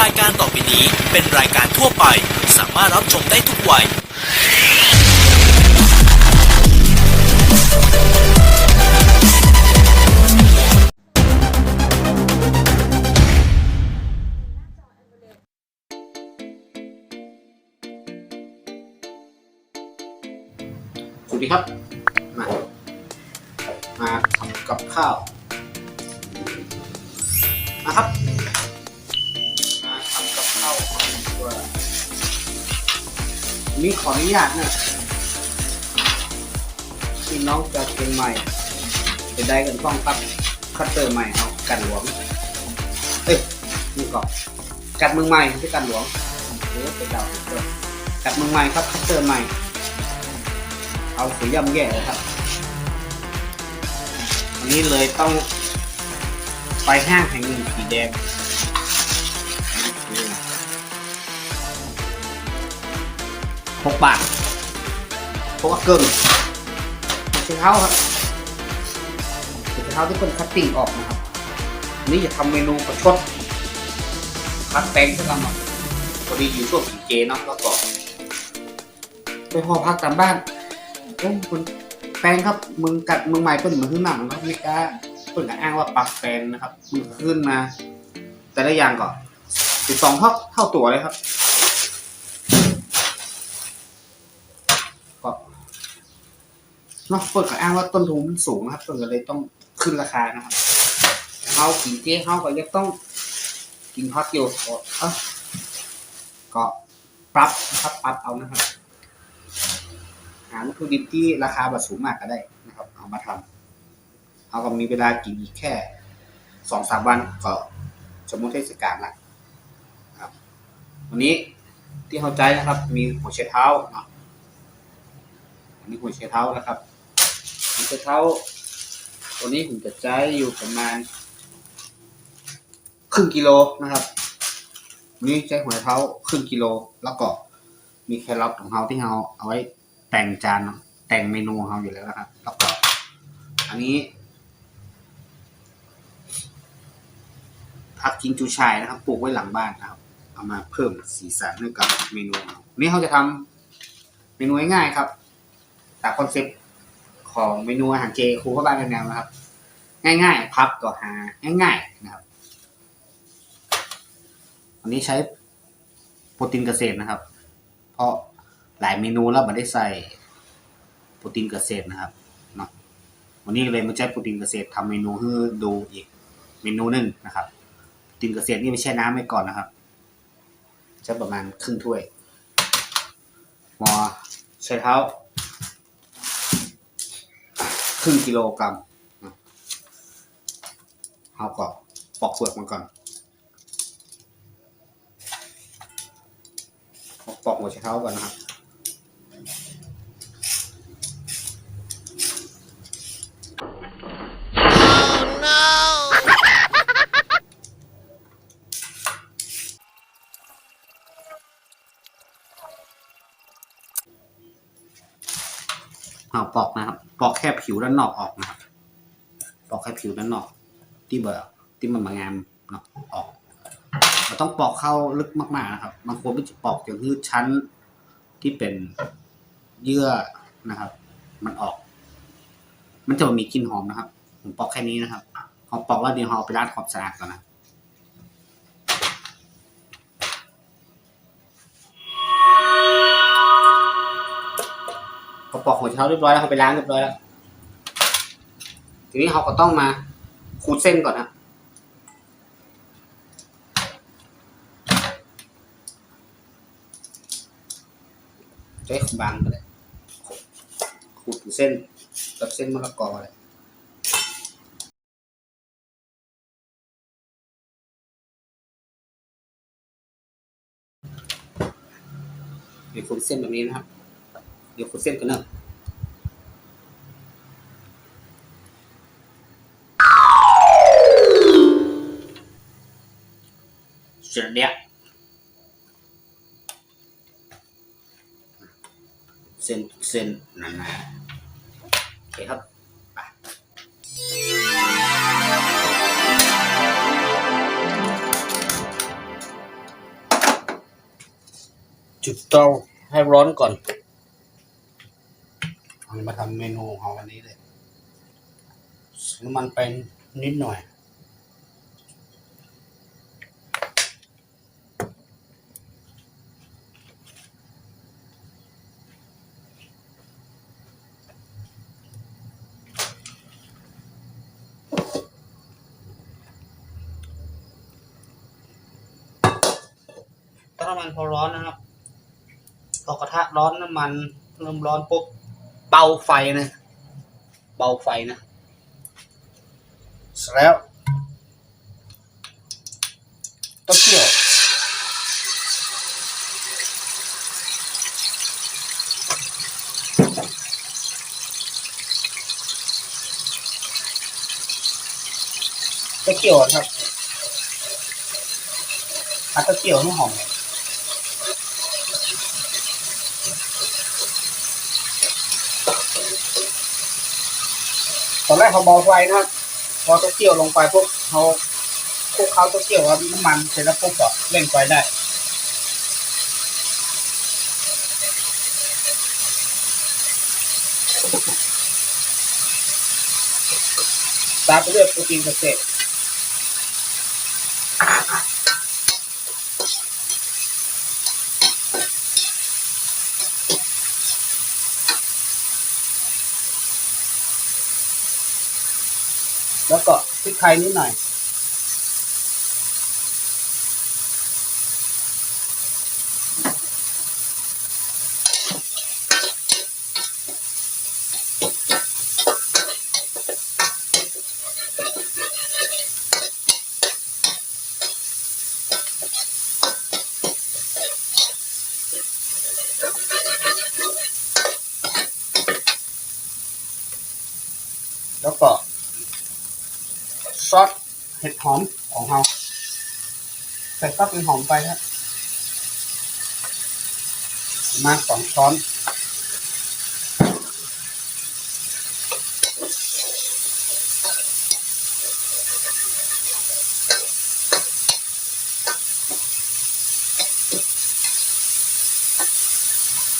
รายการต่อไปนี้เป็นรายการทั่วไป สามารถรับชมได้ทุกวัย สวัสดีครับ มา มาทำกับข้าว นะครับ นี่ขออนุญาตนะพี่น้องจากเชียงใหม่จะได้กันต้องครับคัตเตอร์ใหม่เอากันหลวง เอ้ยนี่ก่อนกัดมือใหม่ไม่กันหลวงเออเป็นดาวเตอร์กัดมือใหม่ครับคัตเตอร์ใหม่ เอาสีย่ำแย่เลยครับวันนี้เลยต้องไปห้างแห่งหนึ่งสีแดง หกบาทเพราะว่าเกินเช้าครับเช้าที่คนคัตติ้งออกนะครับ นี่จะทำเมนูประชดคัดแป้งสักหน่อยพอดีอยู่ช่วงกินเจเนาะแล้วก็ไปหอพักตามบ้านโอ้คุณแปลงครับมึงกัดมึงใหม่เปิ้นมาขึ้นหนังครับไม่กล้าเปิ้นก็อ้างว่าปักแปลงนะครับมึงขึ้นมา แต่ละอย่างก่อนสิบสองเท่าเท่าตัวเลยครับ เนาะเปิ้นก็อ้างว่าต้นทุนมันสูงนะครับเปิ้นก็เลยต้องขึ้นราคานะครับเฮากินเจ๊เฮาก็ยังต้องกินฮอตโยสเอ้าก็ปรับนะครับปรับเอานะครับหาวัตถุดิบที่ราคาแบบสูงมากก็ได้นะครับ เอามาทำเอาก็มีเวลากินอีกแค่สองสามวันก็สมมติเทศกาลละครับ วันนี้ที่เข้าใจนะครับ มีหัวเชดเท้าเนาะอันนี้หัวเชดเท้านะครับ หัวเชดเท้าตัวนี้ผมจะใช้อยู่ประมาณ ครึ่งกิโลนะครับนนี้ใช้หัวเท้าครึ่งกิโลแล้วก็มีแครอทของเราที่เราเอาไว้แต่งจานแต่งเมนูของเราอยู่แล้วนะครับ แล้วก็อันนี้ผักจิงจูชายนะครับปลูกไว้หลังบ้านนะครับ เอามาเพิ่มสีสันให้กับเมนูนี้เขาจะทำเมนูง่ายๆครับตามคอนเซ็ปต์ ของเมนูอาหารเจครูเข้าบ้านแนวนะครับ ง่ายๆ พับก็หาง่ายๆนะครับวันนี้ใช้โปรตีนเกษตรนะครับ เพราะหลายเมนูแล้วมันได้ใส่โปรตีนเกษตรนะครับเนาะวันนี้เลยมาใช้โปรตีนเกษตรทำเมนูให้ดูอีกเมนูหนึ่งนะครับโปรตีนเกษตรนี่ไม่ใช่น้ำไว้ก่อนนะครับจะประมาณครึ่งถ้วยหมอใช้เท้า ครึ่งกิโลกรัมเอากรอาก็ปอกเปลือกมันก่อนปอกหัวเช้าก่อนนะครับ เอาปอกนะครับ ปอกแค่ ผิวด้านนอกออกนะครับปอกแค่ผิวด้านนอก ที่เบอร์ที่มันมางามเนาะออกเราต้องปอกเข้าลึกมากๆนะครับบางคนก็จะปอกอย่างที่ชั้นที่เป็นเยื่อนะครับ มันออก มันจะมีกลิ่นหอมนะครับ ผมปอกแค่นี้นะครับพอปอกแล้วเดี๋ยวเอาไปล้างความสะอาดก่อนนะพอปอกหัวเช้าเรียบร้อยแล้วเขาไปล้างเรียบร้อยแล้ว ทีนี้เราก็ต้องมาขูดเส้นก่อนนะใช้บางก็ได้ขูดเส้นกับเส้นมะละกอเลยเดี๋ยวขูดเส้นแบบนี้นะครับ เดี๋ยวขูดเส้นกันเนอะ เสร็จแล้วเส้นเส้นหนาๆโอเคครับจุดเตาให้ร้อนก่อนเอามาทำเมนูของเราวันนี้เลยน้ำมันไปนิดหน่อย ถ้าน้ำมันพอร้อนนะครับพอกระทะร้อนน้ำมันเริ่มร้อนปุ๊บเบาไฟนะเบาไฟนะเสร็จแล้วต้าเกี่ยวต้าเกี่ยวครับอัดเต้าเกี่ยวให้หอม ตอนแรกเขาเบาไฟนะพอตะเกี้ยวลงไปพวกเขาพวกเขาตะเกี้ยวกับน้ำมันเสร็จแล้วปุ๊บก็เร่งไฟได้ตามไปด้วยโปรตีนเกษตร แล้วก็พริกไทยนิดหน่อย ซอสเห็ดหอมของเราใส่ซอสเห็ดหอมไปครับมาสองช้อน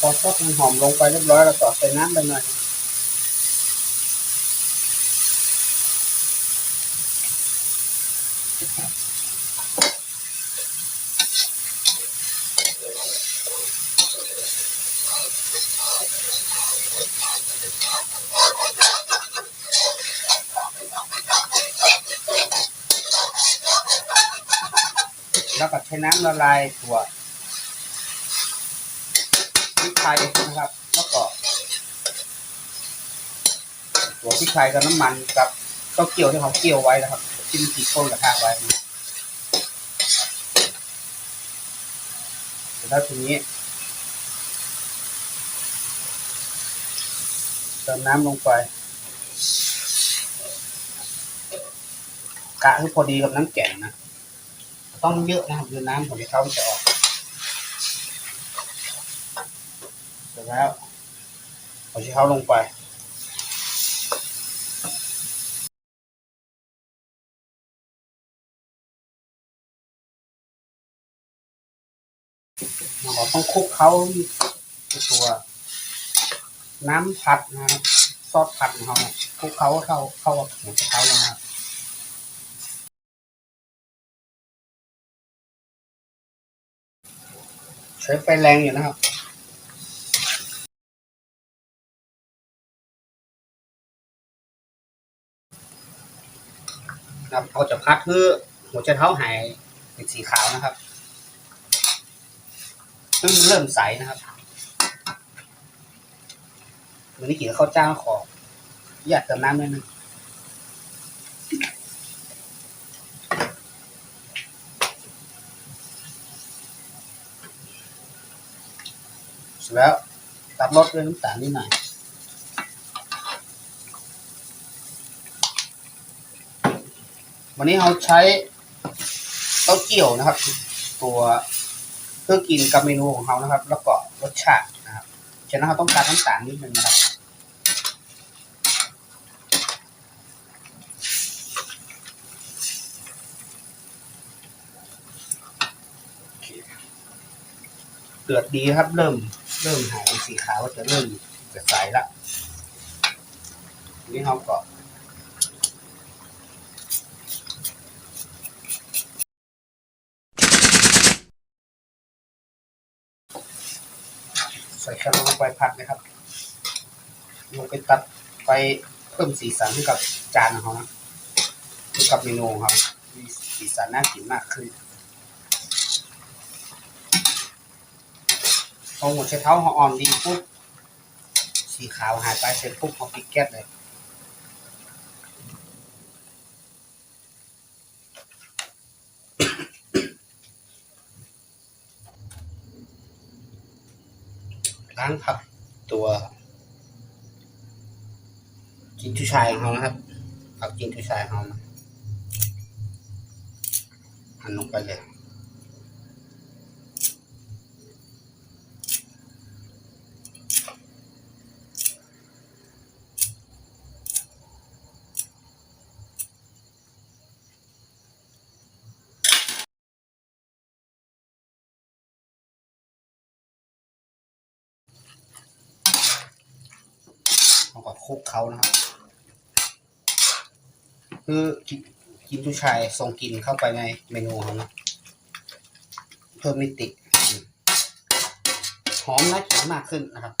พอซอสมันหอมลงไปเรียบร้อยแล้วก็ใส่น้ำไปหน่อย ช้น้ำละลายตัวพริกไทยนะครับแล้วก็ตัวพริกไทยกับน้ำมันกับเต้าเกี่ยวที่เขาเกี่ยวไว้นะครับที่มันติดต้นกระทะไว้แล้วทีนี้เติมน้ำลงไปกะให้พอดีกับน้ำแกงนะ ต้องเยอะนะครับคือน้ำของเขาจะออกเสร็จแล้วเอาที่เขาลงไปเราต้องคลุกเขาตัวน้ำผัดนะครับซอสผัดของเขาคลุกเขาเข้าเข้ากับหัวเขานะครับ ใช้ไฟแรงอยู่นะครับครับเราจะพัดเพื่อหัวใจเท้าหายเป็นสีขาวนะครับซึ่งเริ่มใสนะครับวันนี้กี่ข้าวเจ้าขออยากเติมน้ำนิดนึง แล้วตัดรสด้วยน้ำตาลนิดหน่อยวันนี้เราใช้เต้าเจี้ยวนะครับ ตัวเพื่อกินกับเมนูของเขานะครับ แล้วก็รสชาตินะครับฉะนั้นเราต้องการน้ำตาลนิดนึงนะครับเคเดือดดีครับเริ่ม เริ่มหายสีขาวก็จะเริ่มจะใสละทีนี้เราก็ใส่แครอทลงไปผัดนะครับลงไปตัดไปเพิ่มสีสันให้กับจานของเขาให้กับเมนูของเขามีสีสันน่ากินมากขึ้น พอหัวใช้เท้าเขาอ่อนดีปุ๊บสีขาวหายไปเสร็จปุ๊บเขาปิดแก๊สเลยล้างผักตัวจินทุชายของเขานะครับผักจินทุชายของเขานะหั่นลงไปเลย คุกเขานะครับ คือกินผู้ชายส่งกลินเข้าไปในเมนูของเราเพิ่มมิติ หอมและกลิ่นมากขึ้นนะครับ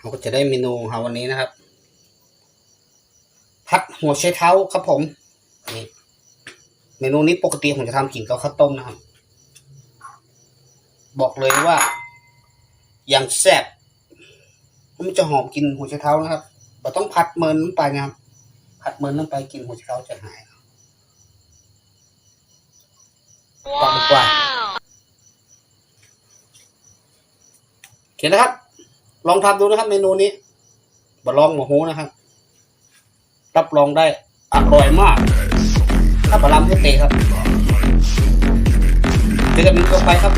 เราก็จะได้เมนูของเราวันนี้นะครับ พัดหัวไชเท้าครับผมนี่เมนูนี้ปกติผมจะทำกินกับข้าวต้มนะครับ บอกเลยว่าอย่างแซ่บมันจะหอมกินหัวไชเท้านะครับเราต้องผัดเมินลงไปนะครับผัดเมินลงไปกินหัวไชเท้าจะหายต่อดีกว่าโอเคนะครับ ลองทำดูนะครับ เมนูนี้บะลองหมูหูนะครับ รับรองได้อร่อยมาก ถ้าบะลำให้เตะครับเจอกันเมนูต่อไปครับ